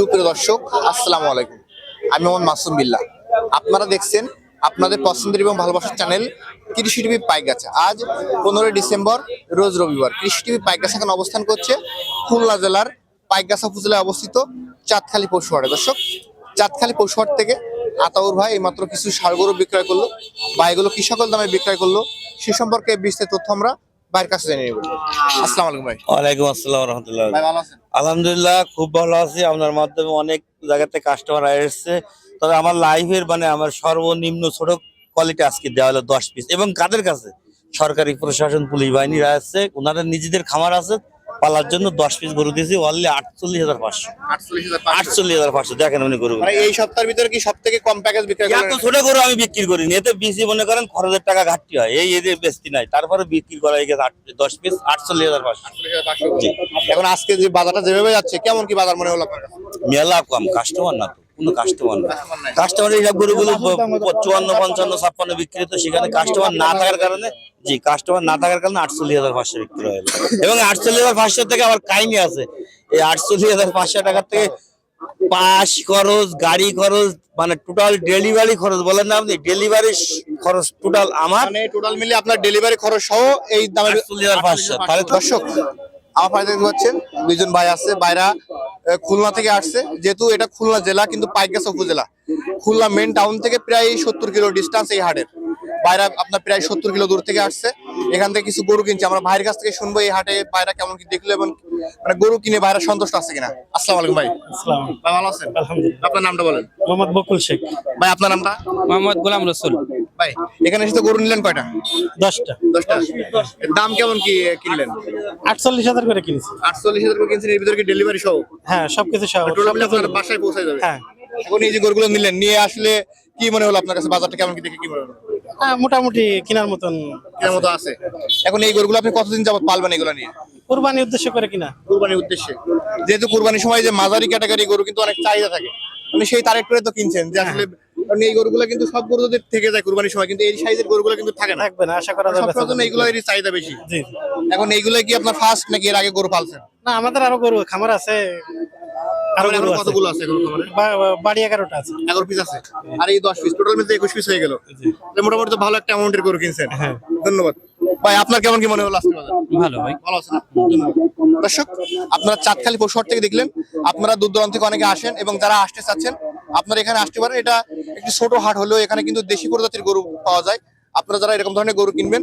সুপ্রিয় দর্শক, আসসালামু আলাইকুম। আমি মোহাম্মদ মাসুম বিল্লাহ আপনারা দেখছেন আপনাদের পছন্দের এবং ভালোবাসার চ্যানেল কৃষি টিভি পাইগাছা আজ পনেরোই ডিসেম্বর, রোজ রবিবার। কৃষি টিভি পাইগাছা এখন অবস্থান করছে খুলনা জেলার পাইগাছা উপজেলায় অবস্থিত চাঁদখালি পশুহাটে দর্শক, চাঁদখালি পশুহাট থেকে আতাউর ভাই এইমাত্র কিছু সারগরু বিক্রয় করল বা এগুলো কৃষকের দামে বিক্রয় করল সে সম্পর্কে বিস্তারিত তথ্য আমরা ভাইয়ের কাছে জেনে নিব আসসালামু আলাইকুম ভাই। ওয়ালাইকুম আসসালাম রহমতুল্লাহ। ভাই ভালো আছেন? আলহামদুলিল্লাহ খুব ভালো আছি। আপনার মাধ্যমে অনেক জায়গাতে কাস্টমার এসেছে। তবে আমার লাইফের মানে আমার সর্বনিম্ন ছোট কোয়ালিটি আজকে দেওয়া হলো দশ পিস এবং কাদের কাছে? সরকারি প্রশাসন পুলিশ বাহিনীরা আসছে ওনারা নিজেদের খামার আছে। পালার জন্য দশ পিস গরু দিয়েছি অনলি আটচল্লিশ হাজার পাঁচশো। আটচল্লিশ হাজার পাঁচশো। দেখেন উনি গরু মানে এই সপ্তাহের ভিতরে কি সব থেকে কম প্যাকেজ বিক্রি এত ছোট গরু আমি বিক্রি করি নি এতে বেশি মনে করেন খরচের টাকা ঘাটতি হয়। এই এদের বেশি নাই। তারপরে বিক্রি করা হয়ে গেছে দশ পিস আটচল্লিশ হাজার পাঁচশো। এখন আজকে যে বাজারটা যেভাবে যাচ্ছে কেমন কি বাজার মনে হলো? মেলা কম কাস্টমার না কোনো কাস্টমার না। কাস্টমার হিসাব গরুগুলো চুয়ান্ন পঞ্চান্ন ছাপ্পান্ন বিক্রি তো সেখানে কাস্টমার না থাকার কারণে জি কাস্টমার না থাকার কারণে আটচল্লিশ হাজার পাঁচশো বিক্রি হয়ে এবং আটচল্লিশ হাজার পাঁচশো থেকে আবার কাহিনী আছে। এই আটচল্লিশ হাজার পাঁচশো টাকার থেকে পাস খরচ গাড়ি খরচ মানে টোটাল ডেলিভারি খরচ বলেন না আপনি ডেলিভারি খরচ টোটাল আমার মানে টোটাল মিলে আপনার ডেলিভারি খরচ সহ এই দামে 48,500 তাহলে দর্শক আমার পাশে দেখতে পাচ্ছেন দুইজন ভাই আছে ভাইরা খুলনা থেকে আসছে। যেহেতু এটা খুলনা জেলা কিন্তু পাইকগাছা উপজেলা। খুলনা মেন টাউন থেকে প্রায় সত্তর কিলো ডিস্টেন্স এই হাটের। বাইরা আপনার প্রায় সত্তর কিলো দূর থেকে আসছে। এখান থেকে কিছু গরু কিনছে। আমরা ভাইয়ের কাছ থেকে শুনব এই হাটে বাইরা কেমন কি দেখল এবং মানে গরু কিনে বাইরা সন্তুষ্ট আছে কিনা। আসসালাম আলাইকুম ভাই। আসসালাম ভাই ভালো আছেন? আপনার নামটা বলেন। মোহাম্মদ বকুল শেখ। ভাই আপনার নামটা? মোহাম্মদ গোলাম রসুল। ভাই এখানে এসে তো গরু নিলেন কয়টা? দশটা। দশটা। দাম কেমন কি কিনলেন? আটচল্লিশ হাজার করে কিনেছি। আটচল্লিশ হাজার করে কিনছেন এর ভিতরে কি ডেলিভারি সহ? হ্যাঁ সবকিছু সহ। টোটাল আপনার বাসায় পৌঁছে যাবে। হ্যাঁ। এখন এই যে গরুগুলো নিলেন নিয়ে আসলে কি মনে হলো আপনার কাছে? বাজারটা কেমন কি দেখে কি মনে হলো? হ্যাঁ মোটামুটি কেনার মতন কেনার মতো আছে। এখন এই গরুগুলো আপনি কতদিন যাবত পালবেন এগুলো নিয়ে? কোরবানি উদ্দেশ্য করে কিনা। কুরবানির উদ্দেশ্যে। যেহেতু কুরবানির সময় যে মাঝারি ক্যাটাগরি গরু কিন্তু অনেক চাহিদা থাকে। মানে সেই তারিখ করে তো কিনছেন যে আসলে কারণ এই গরুগুলো কিন্তু সব গরুদের থেকে যায় কুরবানির সময় কিন্তু এই সাইজের গরুগুলো কিন্তু থাকে না। থাকবে না আশা করা যাবে সব জন্য চাহিদা বেশি। জি এখন এইগুলো কি আপনার ফার্স্ট নাকি এর আগে গরু পালছেন? না আমাদের আরও গরু খামার আছে। আরও গরু কতগুলো আছে গরু খামারে? বা- বা- বাড়ি আছে। পিস আছে। আর এই দশ পিস টোটাল পিস হয়ে গেল। মোটামুটি ভালো একটা অ্যামাউন্টের গরু কিনছেন। হ্যাঁ। ধন্যবাদ। ভাই আপনার কেমন কি মনে হলো আজকে ভালো ভাই। ভালো আছে না? ধন্যবাদ। দর্শক আপনারা চাঁদখালি পশুহাট থেকে দেখলেন। আপনারা দূর দূরান্ত থেকে অনেকে আসেন এবং যারা আসতে চাচ্ছেন আপনারা এখানে আসতে পারেন। এটা একটি ছোট হাট হলেও এখানে কিন্তু দেশি প্রজাতির গরু পাওয়া যায়। আপনারা যারা এরকম ধরনের গরু কিনবেন,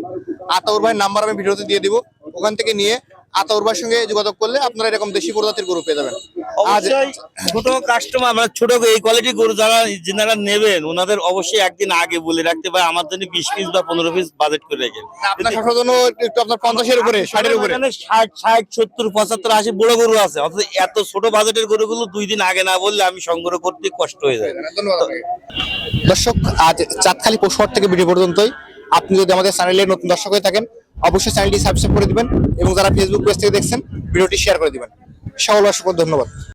আতাউর ভাইয়ের নাম্বার আমি ভিডিওতে দিয়ে দিব। ওখান থেকে নিয়ে আতাউর ভাইয়ের সঙ্গে যোগাযোগ করলে আপনারা এরকম দেশি প্রজাতির গরু পেয়ে যাবেন। অবশ্যই ছোট কাস্টমার মানে ছোট এই কোয়ালিটি গরু যারা যারা নেবেন ওনাদের অবশ্যই একদিন আগে বলে রাখতে পারে আমার জন্য বিশ পিস বা পনেরো পিস বাজেট করে রেখেন আপনার জন্য একটু আপনার পঞ্চাশের উপরে ষাটের উপরে। ষাট ষাট সত্তর পঁচাত্তর আশি বড় গরু আছে অথচ এত ছোট বাজেটের গরুগুলো দুই দিন আগে না বললে আমি সংগ্রহ করতে কষ্ট হয়ে যায়। দর্শক আজ চাঁদখালি পশুহাট থেকে ভিডিও পর্যন্তই। আপনি যদি আমাদের চ্যানেলে নতুন দর্শক হয়ে থাকেন, অবশ্যই চ্যানেলটি সাবস্ক্রাইব করে দিবেন এবং যারা ফেসবুক পেজ থেকে দেখছেন, ভিডিওটি শেয়ার করে দিবেন। সকল অসংখ্য ধন্যবাদ।